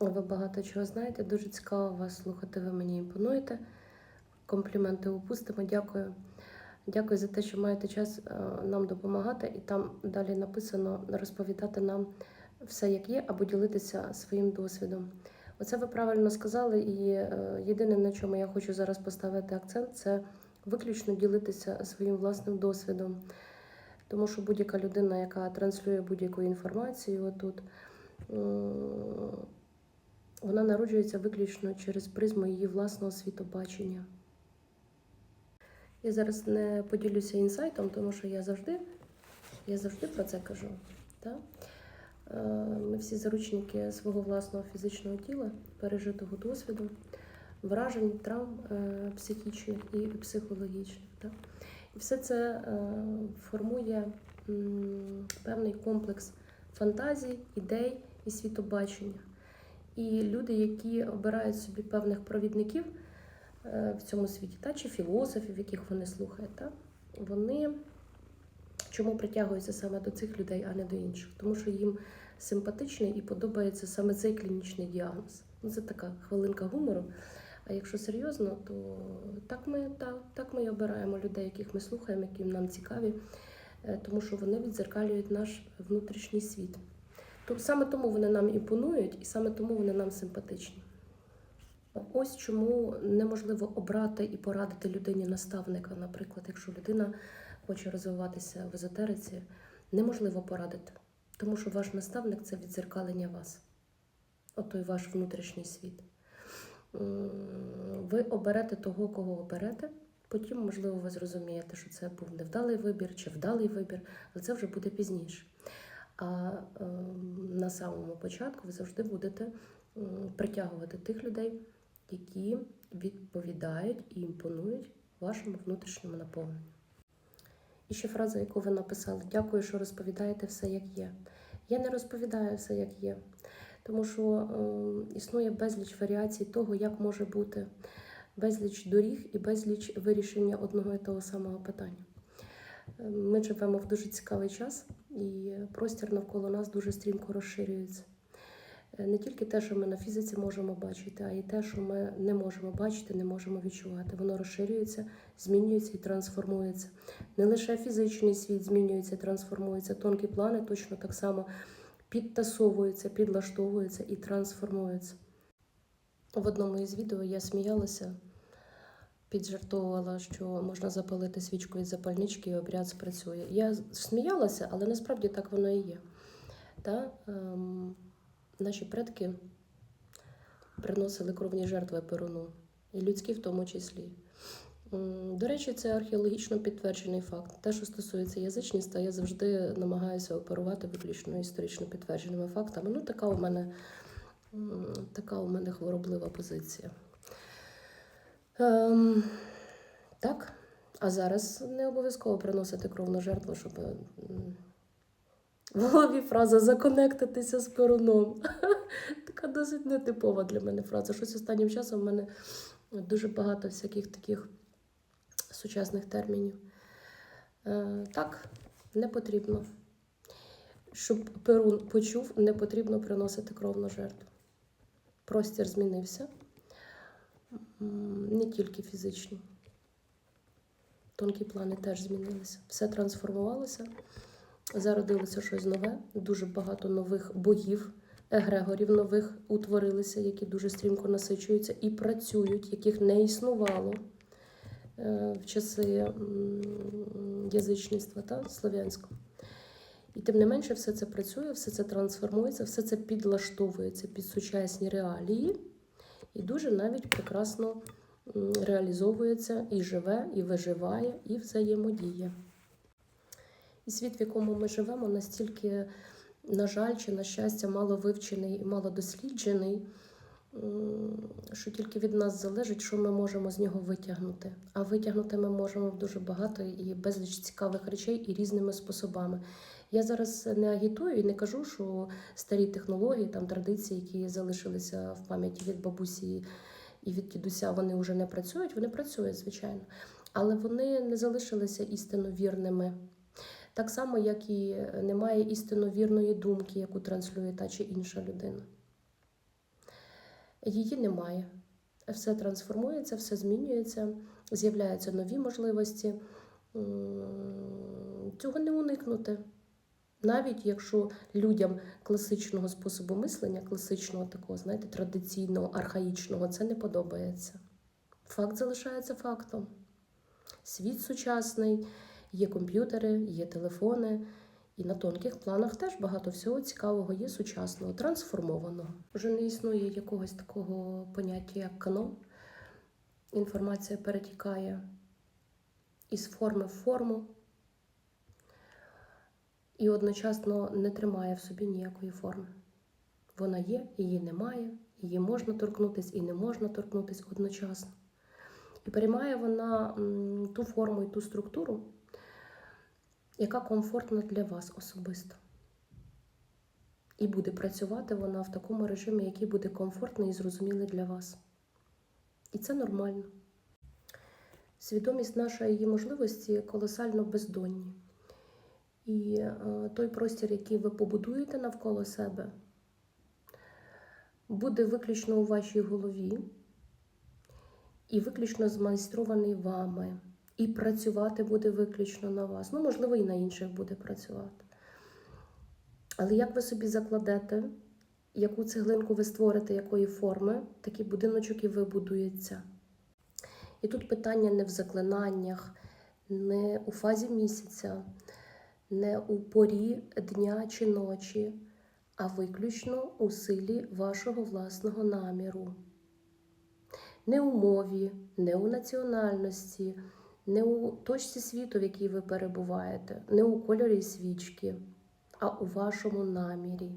Ви багато чого знаєте. Дуже цікаво вас слухати. Ви мені імпонуєте. Компліменти упустимо. Дякую. Дякую за те, що маєте час е, нам допомагати. І там далі написано розповідати нам все, як є, або ділитися своїм досвідом. Оце ви правильно сказали, і е, єдине, на чому я хочу зараз поставити акцент, це виключно ділитися своїм власним досвідом. Тому що будь-яка людина, яка транслює будь-яку інформацію отут, вона народжується виключно через призму її власного світобачення. Я зараз не поділюся інсайтом, тому що я завжди, я завжди про це кажу. Так? Е, Ми всі заручники свого власного фізичного тіла, пережитого досвіду, вражень, травм е, психічних і психологічних. Так? І все це е, формує певний комплекс фантазій, ідей і світобачення. І люди, які обирають собі певних провідників е, в цьому світі, та, чи філософів, яких вони слухають, та, вони чому притягуються саме до цих людей, а не до інших? Тому що їм симпатичний і подобається саме цей клінічний діагноз. Ну, це така хвилинка гумору. А якщо серйозно, то так ми, так, так ми і обираємо людей, яких ми слухаємо, які нам цікаві, е, тому що вони відзеркалюють наш внутрішній світ. Саме тому вони нам імпонують, і саме тому вони нам симпатичні. Ось чому неможливо обрати і порадити людині наставника, наприклад, якщо людина хоче розвиватися в езотериці, неможливо порадити, тому що ваш наставник це відзеркалення вас, отой ваш внутрішній світ. Ви оберете того, кого оберете. Потім, можливо, ви зрозумієте, що це був невдалий вибір чи вдалий вибір, але це вже буде пізніше. А ем, на самому початку ви завжди будете притягувати тих людей, які відповідають і імпонують вашому внутрішньому наповненню. І ще фраза, яку ви написали: Дякую, що розповідаєте все, як є. Я не розповідаю все, як є, тому що е, існує безліч варіацій того, як може бути безліч доріг і безліч вирішення одного і того самого питання. Ми живемо в дуже цікавий час, і простір навколо нас дуже стрімко розширюється. Е, Не тільки те, що ми на фізиці можемо бачити, а й те, що ми не можемо бачити, не можемо відчувати. Воно розширюється, змінюється і трансформується. Не лише фізичний світ змінюється, і трансформується, тонкі плани точно так само підтасовуються, підлаштовуються і трансформуються. В одному із відео я сміялася, піджартовувала, що можна запалити свічку із запальнички, і обряд спрацює. Я сміялася, але насправді так воно і є. Та, ем, наші предки приносили кровні жертви перуну, і людські в тому числі. До речі, це археологічно підтверджений факт. Те, що стосується язичництва, я завжди намагаюся оперувати виключно історично підтвердженими фактами. Ну, така у мене, така у мене хвороблива позиція. Ем, так, а зараз не обов'язково приносити кровну жертву, щоб в голові фраза законектитися з перуном. Така досить нетипова для мене фраза. Щось останнім часом в мене дуже багато всяких таких сучасних термінів. Е, так, не потрібно. Щоб Перун почув, не потрібно приносити кровну жертву. Простір змінився. Не тільки фізичні. Тонкі плани теж змінилися. Все трансформувалося, зародилося щось нове, дуже багато нових богів, егрегорів нових утворилися, які дуже стрімко насичуються і працюють, яких не існувало е, в часи язичництва та слов'янського. І тим не менше, все це працює, все це трансформується, все це підлаштовується під сучасні реалії і дуже навіть прекрасно реалізовується і живе, і виживає, і взаємодіє. І світ, в якому ми живемо, настільки, на жаль, чи на щастя, мало вивчений і мало досліджений, що тільки від нас залежить, що ми можемо з нього витягнути. А витягнути ми можемо дуже багато і безліч цікавих речей і різними способами. Я зараз не агітую і не кажу, що старі технології, там традиції, які залишилися в пам'яті від бабусі і від дідуся, вони вже не працюють. Вони працюють, звичайно, але вони не залишилися істинно вірними. Так само, як і немає істинно вірної думки, яку транслює та чи інша людина. її немає. Все трансформується, все змінюється, з'являються нові можливості. Цього не уникнути. Навіть якщо людям класичного способу мислення, класичного такого, знаєте, традиційного, архаїчного, це не подобається. Факт залишається фактом. Світ сучасний, є комп'ютери, є телефони, і на тонких планах теж багато всього цікавого є сучасного, трансформованого. Вже не існує якогось такого поняття, як канон. Інформація перетікає із форми в форму і одночасно не тримає в собі ніякої форми. Вона є, її немає, її можна торкнутись і не можна торкнутись одночасно. І переймає вона ту форму і ту структуру, яка комфортна для вас особисто. І буде працювати вона в такому режимі, який буде комфортний і зрозумілий для вас. І це нормально. Свідомість наша її можливості колосально бездонні. І е, той простір, який ви побудуєте навколо себе, буде виключно у вашій голові і виключно змайстрований вами. І працювати буде виключно на вас. Ну, можливо, і на інших буде працювати. Але як ви собі закладете, яку цеглинку ви створите, якої форми, такий будиночок і вибудується. І тут питання не в заклинаннях, не у фазі місяця, не у порі дня чи ночі, а виключно у силі вашого власного наміру. Не у мові, не у національності, не у точці світу, в якій ви перебуваєте, не у кольорі свічки, а у вашому намірі.